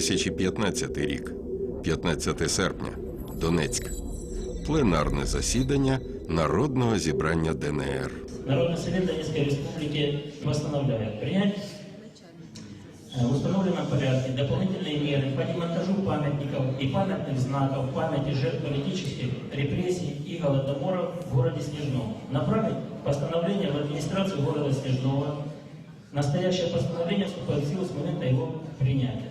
2015 рік, 15 серпня, Донецьк. Пленарне засідання Народного зібрання ДНР. Народный совет Донецкой Республики постановляет принять э, в установленном порядке дополнительные меры по демонтажу памятников и памятных знаков памяти жертв политических репрессий и голодомора в городе Снежном. Направить постановление в администрацию города Снежного. Настоящее постановление вступает в силу с момента его принятия.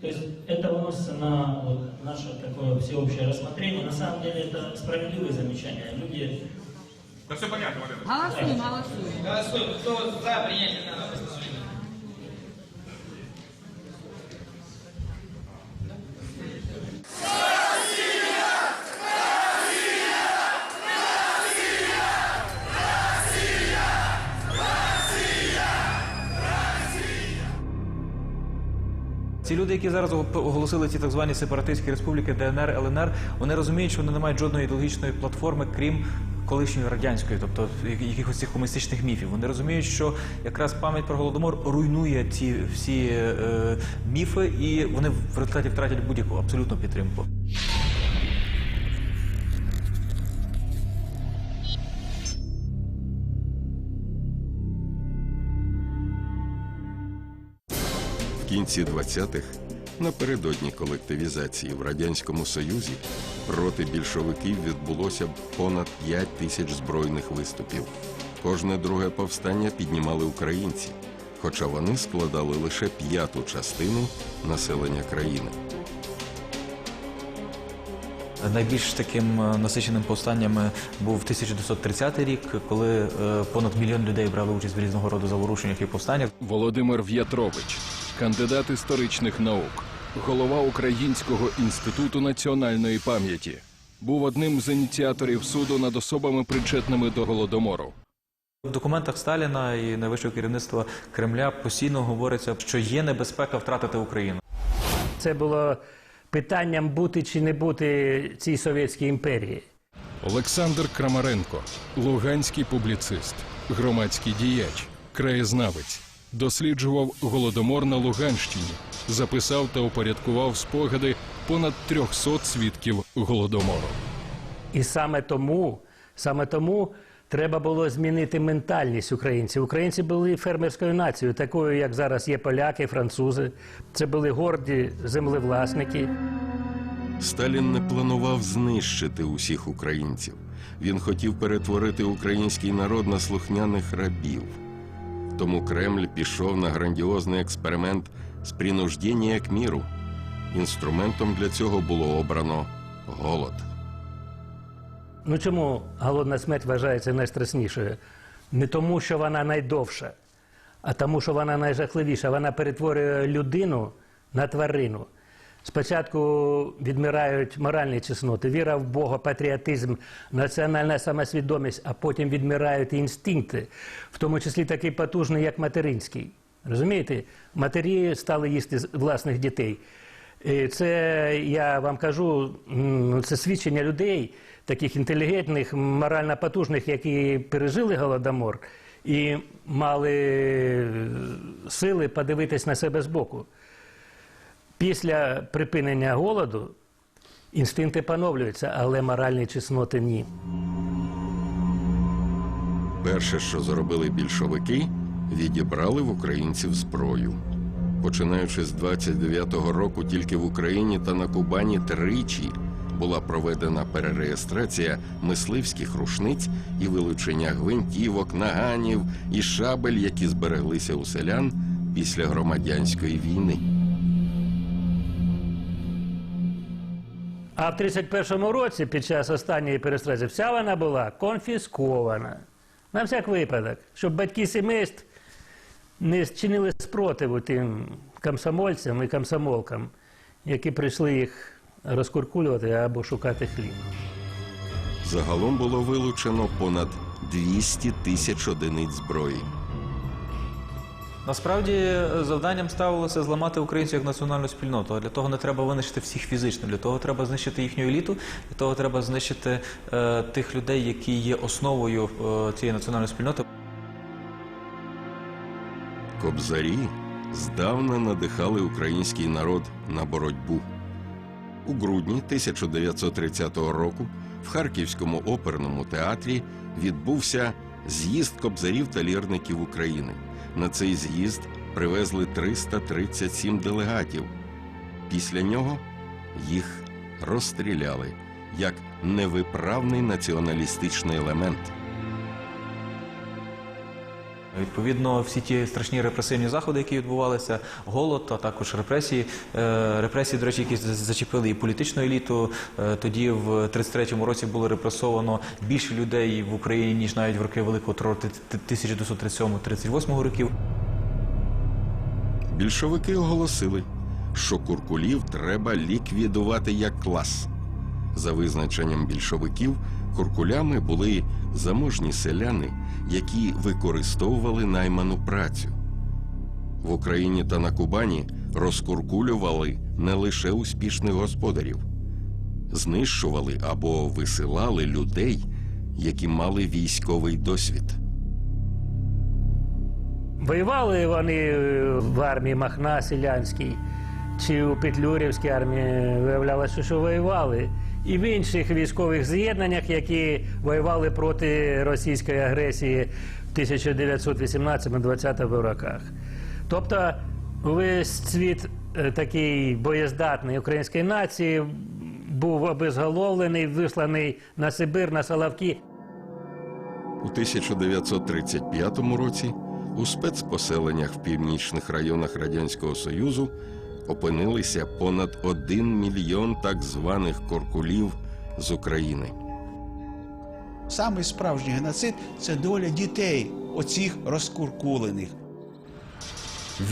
То есть это выносится на вот, наше такое всеобщее рассмотрение. На самом деле это справедливые замечания. Люди Да все понятно, Валерий. Голосуємо, голосуємо. Голосуем. Кто за принятие данного постановления? Ці люди, які зараз оголосили ці так звані сепаратистські республіки ДНР, ЛНР, вони розуміють, що вони не мають жодної ідеологічної платформи, крім колишньої радянської, тобто якихось цих комуністичних міфів. Вони розуміють, що якраз пам'ять про голодомор руйнує ці всі е, міфи, і вони в результаті втратять будь-яку абсолютну підтримку. Кінці 20-х, напередодні колективізації в Радянському Союзі, проти більшовиків відбулося понад 5 тисяч збройних виступів. Кожне друге повстання піднімали українці, хоча вони складали лише п'яту частину населення країни. Найбільш таким е, насиченим повстанням е, був 1930 рік, коли е, понад мільйон людей брали участь в різного роду заворушеннях і повстаннях. Володимир В'ятрович, кандидат історичних наук, голова Українського інституту національної пам'яті, був одним з ініціаторів суду над особами, причетними до голодомору. В документах Сталіна і найвищого керівництва Кремля постійно говориться, що є небезпека втратити Україну. Це було питанням бути чи не бути цій совєтській імперії. Олександр Крамаренко, луганський публіцист, громадський діяч, краєзнавець, досліджував голодомор на Луганщині, записав та упорядкував спогади понад 300 свідків голодомору. І саме тому, саме тому треба було змінити ментальність українців. Українці були фермерською нацією, такою, як зараз є поляки, французи. Це були горді землевласники. Сталін не планував знищити усіх українців. Він хотів перетворити український народ на слухняних рабів. Тому Кремль пішов на грандіозний експеримент з принуждення к міру. Інструментом для цього було обрано голод. Ну чому голодна смерть вважається найстрашнішою? Не тому, що вона найдовша, а тому, що вона найжахливіша. Вона перетворює людину на тварину. Спочатку відмирають моральні чесноти, віра в Бога, патріотизм, національна самосвідомість, а потім відмирають і інстинкти, в тому числі такий потужний, як материнський. Розумієте? Матері стали їсти власних дітей. Е, Це я вам кажу, це свідчення людей, таких інтелігентних, морально потужних, які пережили голодомор і мали е, сили подивитись на себе збоку. Після припинення голоду інстинкти поновлюються, але моральні чесноти ні. Перше, що зробили більшовики, відібрали в українців зброю. Починаючи з 29-го року, тільки в Україні та на Кубані тричі була проведена перереєстрація мисливських рушниць і вилучення гвинтівок, наганів і шабель, які збереглися у селян після громадянської війни. А в 31-му році, під час останньої перестрези, вся вона була конфіскована. На всяк випадок, щоб батьки сімейств не чинили спротиву тим комсомольцям і комсомолкам, які прийшли їх розкуркулювати або шукати хліб. Загалом було вилучено понад 200 тисяч одиниць зброї. Насправді е, завданням ставилося зламати українців як національну спільноту. А для того не треба винищити всіх фізично. Для того треба знищити їхню еліту, для того треба знищити е, тих людей, які є основою е, цієї національної спільноти. Кобзарі здавна надихали український народ на боротьбу. У грудні 1930 року в Харківському оперному театрі відбувся з'їзд кобзарів та лірників України. На цей з'їзд привезли 337 делегатів. Після нього їх розстріляли як невиправний націоналістичний елемент. Відповідно, всі ті страшні репресивні заходи, які відбувалися, голод, а також репресії. Е, Репресії, до речі, які зачепили і політичну еліту. Е, Тоді в 33-му році було репресовано більше людей в Україні, ніж навіть в роки Великого терору 1937-38 років. Більшовики оголосили, що куркулів треба ліквідувати як клас. За визначенням більшовиків, куркулями були заможні селяни, які використовували найману працю. В Україні та на Кубані розкуркулювали не лише успішних господарів, знищували або висилали людей, які мали військовий досвід. Воювали вони е, в армії Махна Селянській чи у Петлюрівській армії, виявлялося, що воювали. І в інших військових з'єднаннях, які воювали проти російської агресії в 1918-20 роках. Тобто весь цвіт е, такий боєздатний української нації був обезголовлений, висланий на Сибир, на Соловки. У 1935 році у спецпоселеннях в північних районах Радянського Союзу опинилися понад 1 мільйон так званих коркулів з України. Самий справжній геноцид це доля дітей, оцих розкуркулених.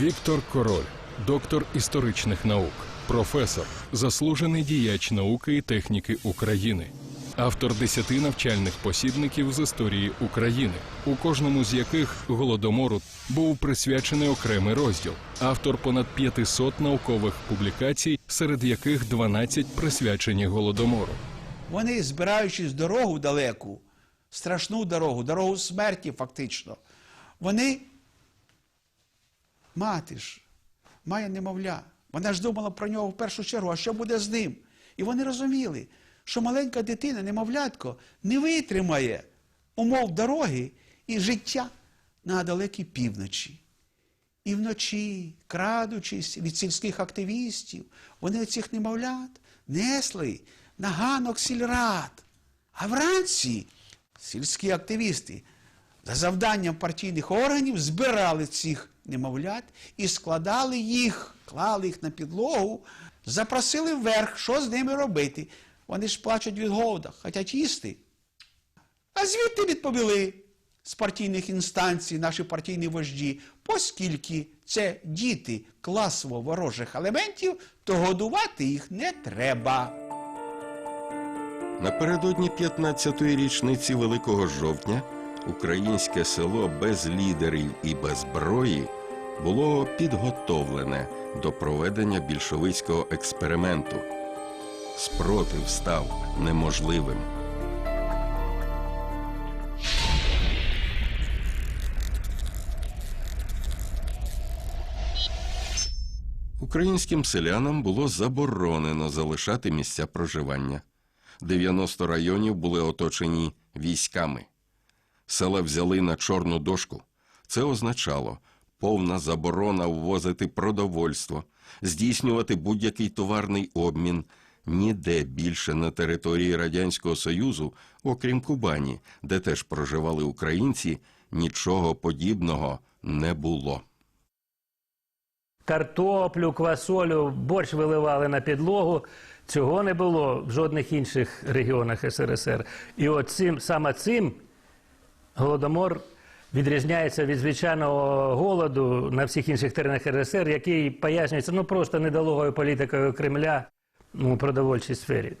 Віктор Король, доктор історичних наук, професор, заслужений діяч науки і техніки України, автор десяти навчальних посібників з історії України, у кожному з яких голодомору був присвячений окремий розділ, автор понад 500 наукових публікацій, серед яких 12 присвячені голодомору. Вони, збираючись дорогу далеку, страшну дорогу, дорогу смерті, фактично, вони мати ж має немовля. Вона ж думала про нього в першу чергу, а що буде з ним? І вони розуміли, що маленька дитина, немовлятко, не витримає умов дороги і життя на далекій півночі. І вночі, крадучись від сільських активістів, вони цих немовлят несли на ганок сільрад. А вранці сільські активісти за завданням партійних органів збирали цих немовлят і складали їх, клали їх на підлогу, запросили вверх, що з ними робити. Вони ж плачуть від голода, хочуть їсти. А звідти відповіли з партійних інстанцій наші партійні вожді, оскільки це діти класово ворожих елементів, то годувати їх не треба. Напередодні 15-ї річниці Великого жовтня українське село без лідерів і без зброї було підготовлене до проведення більшовицького експерименту. Спротив став неможливим. Українським селянам було заборонено залишати місця проживання. 90 районів були оточені військами. Села взяли на чорну дошку. Це означало повна заборона ввозити продовольство, здійснювати будь-який товарний обмін. Ніде більше на території Радянського Союзу, окрім Кубані, де теж проживали українці, нічого подібного не було. картоплю, квасолю, борщ виливали на підлогу. Цього не було в жодних інших регіонах СРСР. І от цим, саме цим голодомор відрізняється від звичайного голоду на всіх інших теренах РСР, який пояснюється ну, просто недолугою політикою Кремля у продовольчій сфері.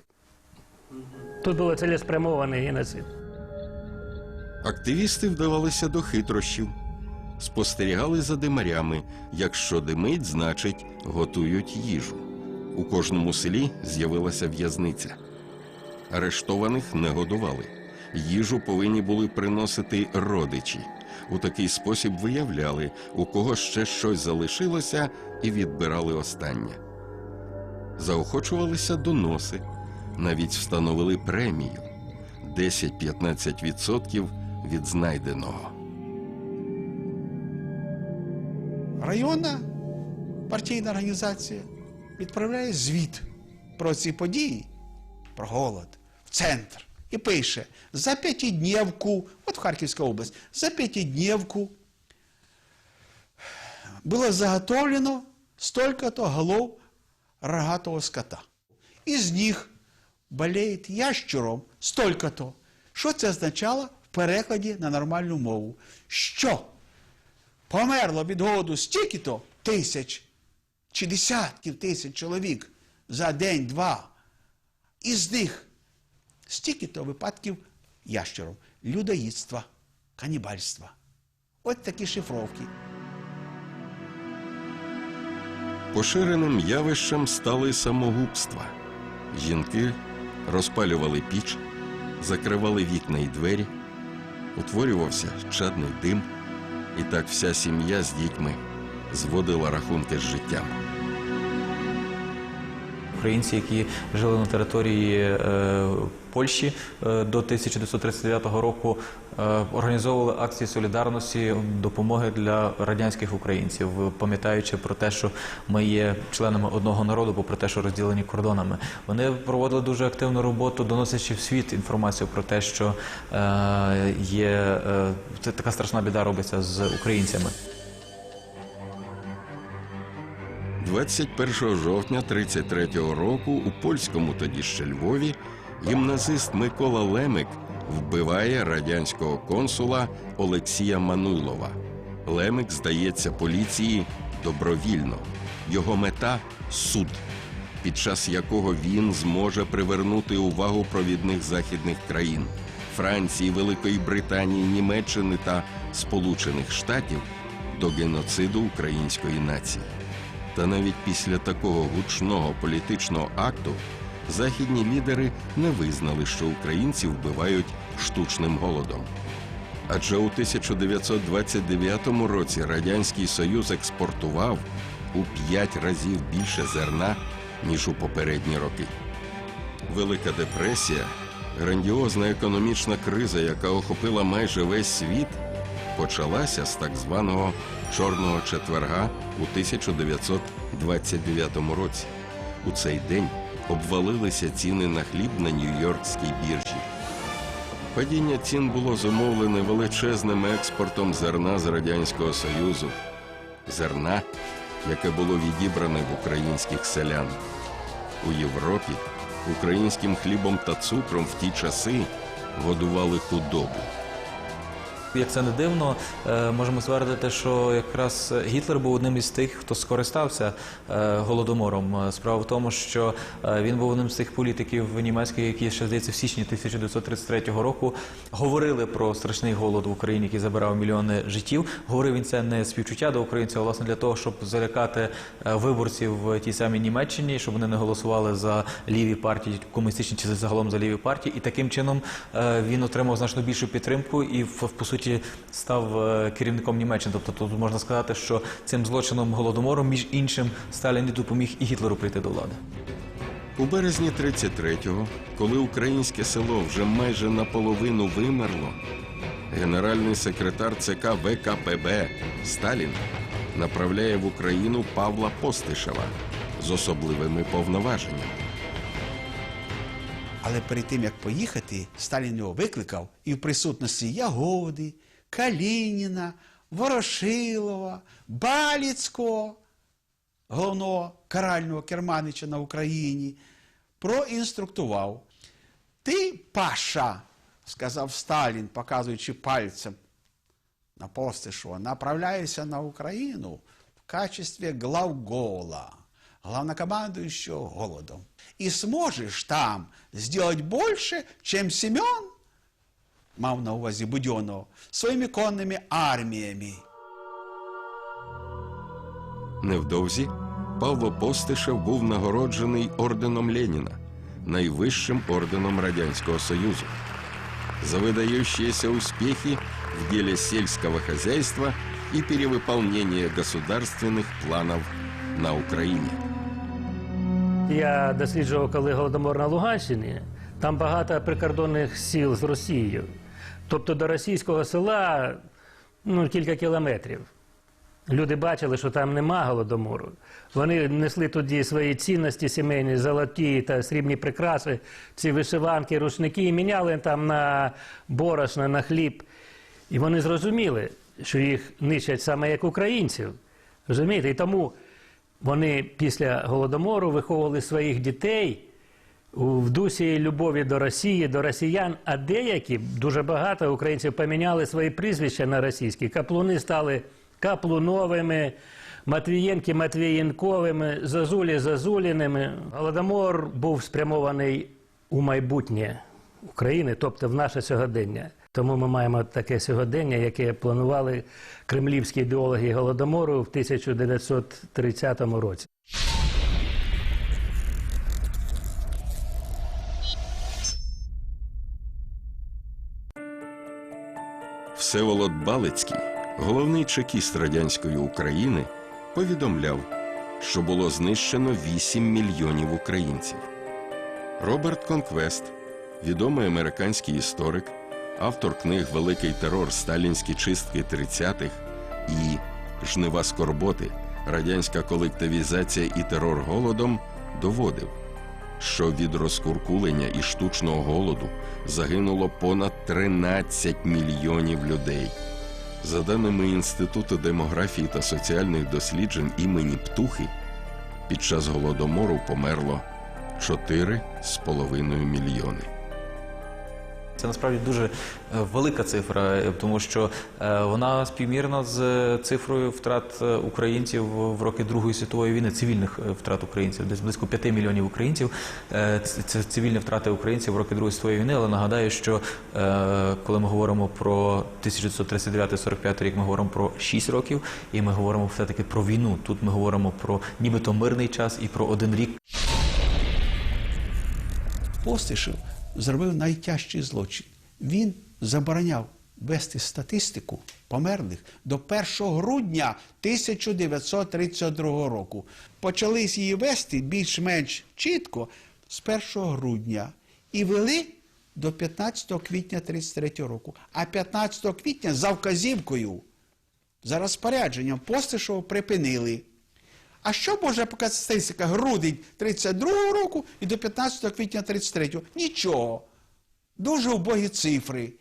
Тут було цілеспрямований геноцид. Активісти вдавалися до хитрощів. спостерігали за димарями. Якщо димить, значить готують їжу. У кожному селі з'явилася в'язниця. Арештованих не годували. Їжу повинні були приносити родичі. У такий спосіб виявляли, у кого ще щось залишилося, і відбирали останнє. Заохочувалися доноси, навіть встановили премію 10-15% від знайденого. Районна партійна організація відправляє звіт про ці події, про голод в центр і пише за п'ятидневку, от в Харківська область, за п'ятидневку было заготовлено столько-то голов рогатого скота. Із них болеет ящером столько-то. Що це означало в перекладі на нормальну мову? Що померло від голоду стільки-то тисяч чи десятків тисяч чоловік за день-два. Із них стільки-то випадків ящером, людоїдства, канібальства. От такі шифровки. Поширеним явищем стали самогубства. Жінки розпалювали піч, закривали вікна і двері, утворювався чадний дим, і так вся сім'я з дітьми зводила рахунки з життям. Українці, які жили на території е, Польщі е, до 1939 року, організовували акції солідарності допомоги для радянських українців, пам'ятаючи про те, що ми є членами одного народу, попри те, що розділені кордонами. Вони проводили дуже активну роботу, доносячи в світ інформацію про те, що е, є е, це така страшна біда робиться з українцями. 21 жовтня 33-го року у польському тоді ще Львові гімназист Микола Лемик вбиває радянського консула Олексія Мануйлова. Лемик здається поліції добровільно. Його мета суд, під час якого він зможе привернути увагу провідних західних країн Франції, Великої Британії, Німеччини та Сполучених Штатів до геноциду української нації. Та навіть після такого гучного політичного акту західні лідери не визнали, що українців вбивають штучним голодом. Адже у 1929 році Радянський Союз експортував у п'ять разів більше зерна, ніж у попередні роки. Велика депресія, грандіозна економічна криза, яка охопила майже весь світ, почалася з так званого Чорного четверга у 1929 році. У цей день обвалилися ціни на хліб на Нью-Йоркській біржі. Падіння цін було зумовлене величезним експортом зерна з Радянського Союзу, зерна, яке було відібране в українських селян. У Європі українським хлібом та цукром в ті часи годували худобу. Як це не дивно, е, можемо ствердити, що якраз Гітлер був одним із тих, хто скористався е, голодомором. Е, Справа в тому, що він був одним з тих політиків німецьких, які ще здається в січні 1933 року говорили про страшний голод в Україні, який забирав мільйони життів. Говорив він це не співчуття до українців, а власне для того, щоб залякати виборців в тій самій Німеччині, щоб вони не голосували за ліві партії, комуністичні чи загалом за ліві партії. І таким чином він отримав значно більшу підтримку і в- по суті став е, керівником Німеччини. Тобто тут можна сказати, що цим злочином голодомором, між іншим, Сталін і допоміг і Гітлеру прийти до влади. У березні 33-го, коли українське село вже майже наполовину вимерло, генеральний секретар ЦК ВКПБ Сталін направляє в Україну Павла Постишева з особливими повноваженнями. Але перед тим, як поїхати, Сталін його викликав і в присутності Ягоди, Калініна, Ворошилова, Баліцького, головного карального керманича на Україні, проінструктував. Ти, Паша, сказав Сталін, показуючи пальцем на Постишева, направляйся на Україну в качестве главгола, главнокомандующего голодом. И сможешь там сделать больше, чем Семен, мав на увазі Будьонного, своїми конними арміями. Невдовзі Павло Постишев був нагороджений орденом Леніна, найвищим орденом Радянського Союзу. За выдающиеся успехи в деле сельского хозяйства и перевыполнение государственных планов на Украине. Я досліджував, коли голодомор на Луганщині, там багато прикордонних сіл з Росією. Тобто до російського села ну, кілька кілометрів. Люди бачили, що там нема голодомору. Вони несли тоді свої цінності сімейні, золоті та срібні прикраси, ці вишиванки, рушники, і міняли там на борошно, на хліб. І вони зрозуміли, що їх нищать саме як українців. Розумієте? І тому вони після голодомору виховували своїх дітей в дусі любові до Росії, до росіян, а деякі, дуже багато українців поміняли свої прізвища на російські. Каплуни стали Каплуновими, Матвієнки Матвієнковими, Зазулі Зазуліними. Голодомор був спрямований у майбутнє України, тобто в наше сьогодення. Тому ми маємо таке сьогодення, яке планували кремлівські ідеологи голодомору в 1930 році. Всеволод Балицький, головний чекіст радянської України, повідомляв, що було знищено 8 мільйонів українців. Роберт Конквест, відомий американський історик, автор книг Великий терор Сталінські чистки 30-х і Жнива скорботи, радянська колективізація і терор голодом, доводив, що від розкуркулення і штучного голоду загинуло понад 13 мільйонів людей. За даними Інституту демографії та соціальних досліджень імені Птухи, під час голодомору померло 4,5 мільйони. Це насправді дуже е, велика цифра, е, тому що е, вона співмірна з цифрою втрат українців в роки Другої світової війни, цивільних втрат українців, десь близько 5 мільйонів українців. Це цивільні втрати українців в роки Другої світової війни. Але нагадаю, що коли ми говоримо про 1939-45 рік, ми говоримо про 6 років, і ми говоримо все таки про війну. Тут ми говоримо про нібито мирний час і про один рік. Постишев зробив найтяжчий злочин. Він забороняв вести статистику померлих до 1 грудня 1932 року. Почались її вести більш-менш чітко з 1 грудня і вели до 15 квітня 1933 року. А 15 квітня за вказівкою, за розпорядженням Постишева припинили. А що може показати статистика грудень 32 року і до 15 квітня 33? Нічого. Дуже убогі цифри.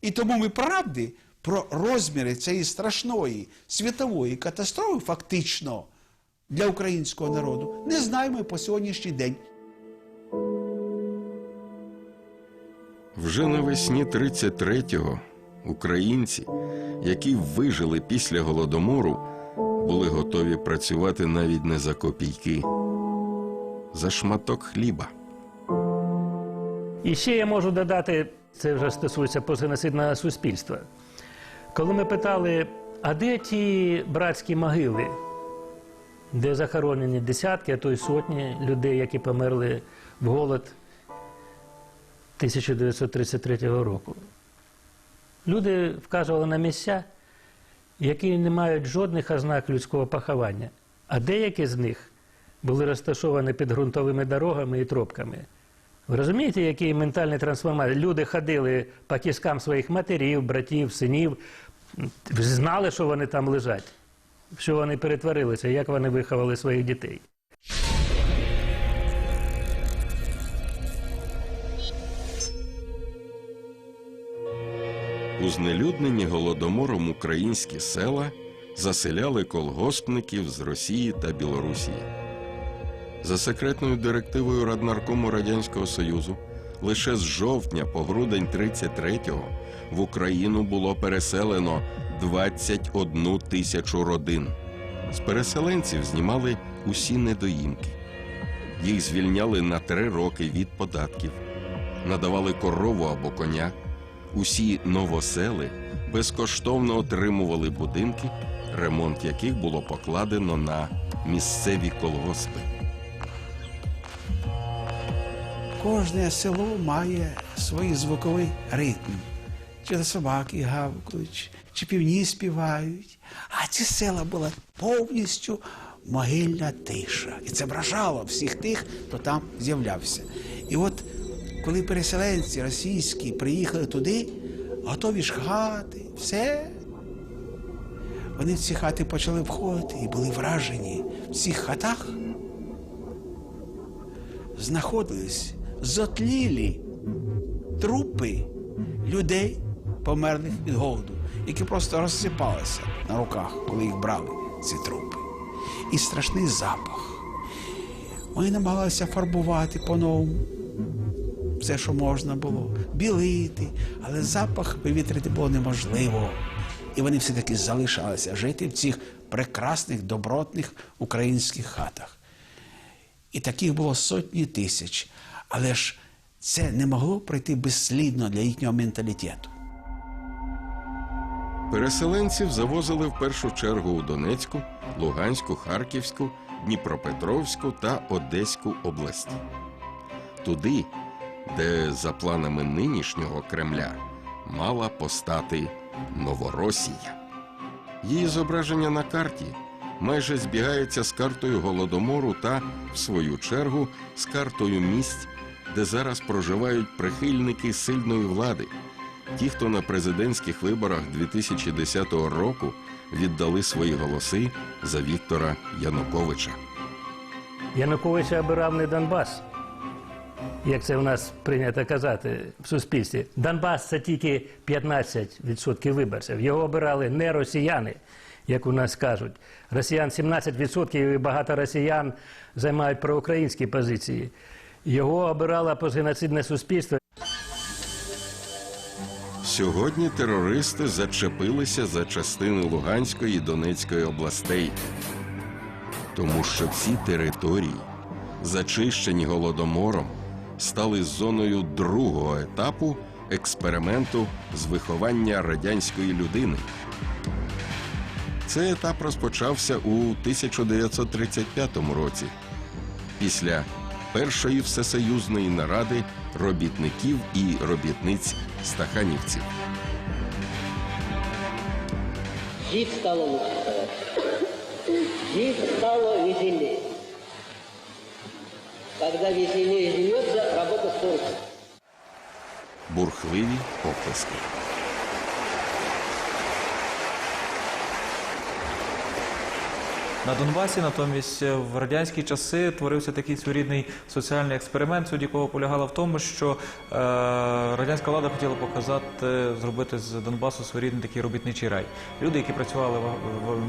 І тому ми правди про розміри цієї страшної світової катастрофи фактично для українського народу не знаємо по сьогоднішній день. Вже навесні 33-го українці, які вижили після голодомору, були готові працювати навіть не за копійки, за шматок хліба. І ще я можу додати, це вже стосується позагеносидного суспільства. Коли ми питали, а де ті братські могили, де захоронені десятки, а то й сотні людей, які померли в голод 1933 року. Люди вказували на місця, які не мають жодних ознак людського поховання, а деякі з них були розташовані під ґрунтовими дорогами і тропками. Ви розумієте, який ментальний трансформатор. Люди ходили по кіскам своїх матерів, братів, синів, знали, що вони там лежать, що вони перетворилися, як вони виховали своїх дітей. Знелюднені голодомором українські села заселяли колгоспників з Росії та Білорусі. За секретною директивою Раднаркому Радянського Союзу лише з жовтня по грудень 33-го в Україну було переселено 21 тисячу родин. З переселенців знімали усі недоїмки. Їх звільняли на три роки від податків, надавали корову або коня. Усі новосели безкоштовно отримували будинки ремонт яких було покладено на місцеві колгоспи. Кожне село має свій звуковий ритм. Чи то собаки гавкають, чи півні співають. А ці села була повністю могильна тиша. І це вражало всіх тих, хто там з'являвся. І от коли переселенці російські приїхали туди, готові ж хати, все. Вони в ці хати почали входити і були вражені в цих хатах знаходились зотлілі трупи людей, померлих від голоду, які просто розсипалися на руках, коли їх брали, ці трупи. І страшний запах. Вони намагалися фарбувати по-новому все, що можна було, білити, але запах вивітрити було неможливо. І вони все-таки залишалися жити в цих прекрасних, добротних українських хатах. І таких було сотні тисяч. Але ж це не могло пройти безслідно для їхнього менталітету. Переселенців завозили в першу чергу у Донецьку, Луганську, Харківську, Дніпропетровську та Одеську області. Туди, де за планами нинішнього Кремля мала постати Новоросія. Її зображення на карті майже збігається з картою Голодомору та, в свою чергу, з картою місць, де зараз проживають прихильники сильної влади, ті, хто на президентських виборах 2010 року віддали свої голоси за Віктора Януковича. Януковича обирав не Донбас, як це в нас прийнято казати в суспільстві. Донбас це тільки 15% виборців. Його обирали не росіяни, як у нас кажуть. Росіян 17% і багато росіян займають проукраїнські позиції. Його обирало позгеноцидне суспільство. Сьогодні терористи зачепилися за частини Луганської і Донецької областей, тому що ці території, зачищені голодомором, стали зоною другого етапу експерименту з виховання радянської людини. Цей етап розпочався у 1935 році після першої всесоюзної наради робітників і робітниць стаханівців. Жить стало лучше. Жить стало веселее. Когда веселее живется, работа скорость. Бурхливі оплески. На Донбасі натомість в радянські часи творився такий своєрідний соціальний експеримент, суть якого полягала в тому, що е, радянська влада хотіла показати, зробити з Донбасу своєрідний такий робітничий рай. Люди, які працювали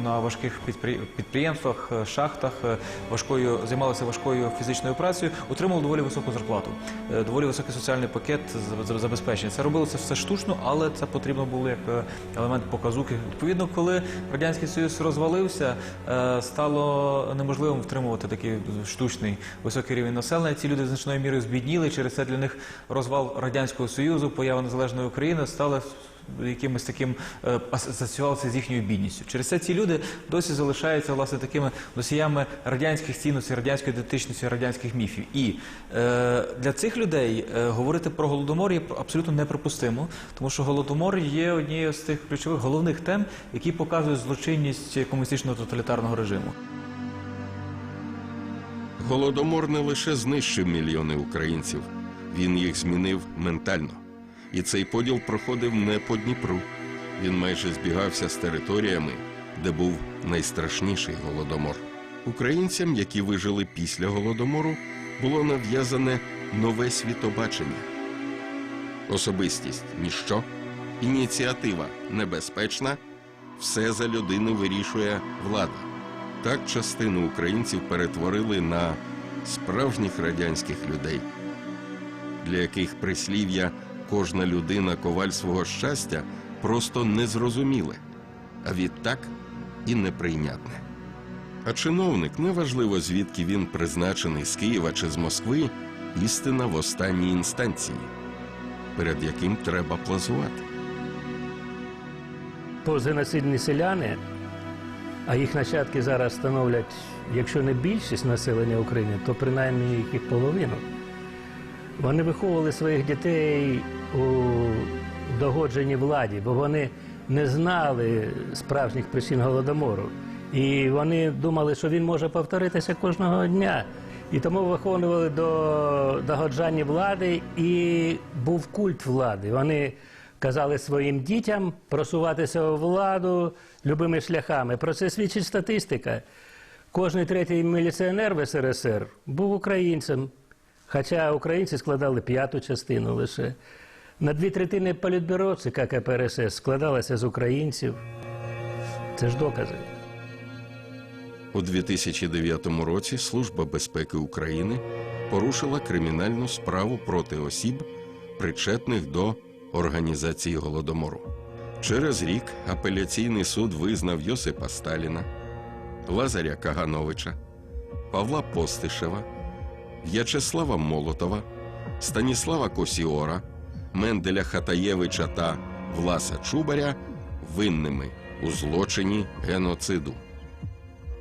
на важких підпри- підприємствах, е, шахтах, е, важкою займалися важкою фізичною працею, отримали доволі високу зарплату, е, доволі високий соціальний пакет забезпечення. Це робилося все штучно, але це потрібно було як е, елемент показуки. Відповідно, коли радянський союз розвалився, е, стало неможливим втримувати такий штучний високий рівень населення. Ці люди значною мірою збідніли. Через це для них розвал радянського союзу, поява незалежної України стали якимось таким е, асоціювалися з їхньою бідністю. Через це ці люди досі залишаються власне такими носіями радянських цінностей, радянської ідентичності, радянських міфів. І е, для цих людей е, говорити про голодомор є абсолютно неприпустимо, тому що голодомор є однією з тих ключових головних тем, які показують злочинність комуністичного тоталітарного режиму. Голодомор не лише знищив мільйони українців, він їх змінив ментально. І цей поділ проходив не по Дніпру. Він майже збігався з територіями, де був найстрашніший голодомор. Українцям, які вижили після голодомору, було нав'язане нове світобачення. Особистість ніщо, ініціатива небезпечна, все за людину вирішує влада. Так частину українців перетворили на справжніх радянських людей, для яких прислів'я кожна людина коваль свого щастя просто незрозуміле, а відтак і неприйнятне. А чиновник, неважливо звідки він призначений з Києва чи з Москви, істина в останній інстанції, перед яким треба плазувати. Позгеноцидні селяни а їх нащадки зараз становлять, якщо не більшість населення України, то принаймні їх половину. Вони виховували своїх дітей у догодженні владі, бо вони не знали справжніх причин голодомору. І вони думали, що він може повторитися кожного дня. І тому виконували до догоджання влади, і був культ влади. Вони казали своїм дітям просуватися у владу любими шляхами. Про це свідчить статистика. Кожний третій міліціонер в СРСР був українцем, хоча українці складали п'яту частину лише. На дві третини політбюро ЦК КПРС складалося з українців. Це ж докази. У 2009 році Служба безпеки України порушила кримінальну справу проти осіб, причетних до організації голодомору. Через рік апеляційний суд визнав Йосипа Сталіна, Лазаря Кагановича, Павла Постишева, В'ячеслава Молотова, Станіслава Косіора, Менделя Хатаєвича та Власа Чубаря винними у злочині геноциду.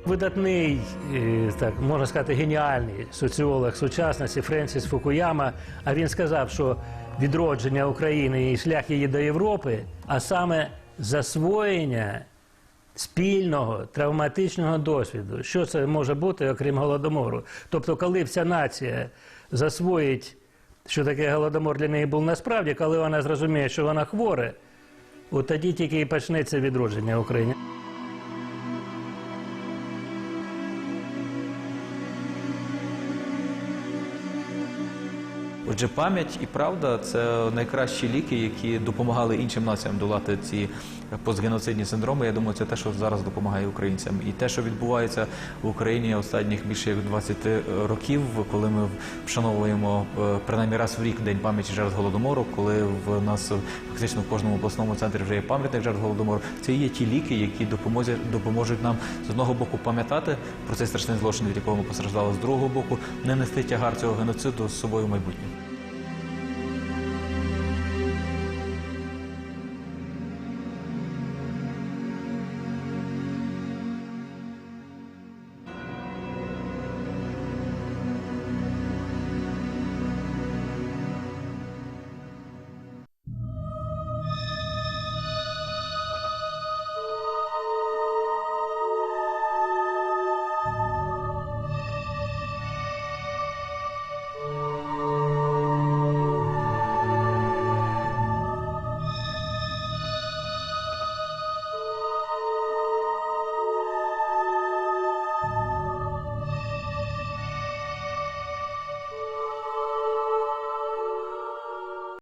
Видатний, е, так можна сказати, геніальний соціолог сучасності Френсіс Фукуяма. А він сказав, що відродження України і шлях її до Європи, а саме засвоєння спільного травматичного досвіду. Що це може бути, окрім голодомору? Тобто, коли вся нація засвоїть, що таке голодомор для неї був насправді, коли вона зрозуміє, що вона хворе, от тоді тільки і почнеться відродження України. Отже, пам'ять і правда це найкращі ліки, які допомагали іншим націям долати ці постгеноцидні синдроми. Я думаю, це те, що зараз допомагає українцям. І те, що відбувається в Україні останніх більше як 20 років, коли ми вшановуємо е, принаймні раз в рік день пам'яті жертв голодомору, коли в нас фактично в кожному обласному центрі вже є пам'ятник жертв голодомору. Це є ті ліки, які допоможуть, допоможуть нам з одного боку пам'ятати про цей страшний злочин, від якого ми постраждали, з другого боку не нести тягар цього геноциду з собою в майбутнє.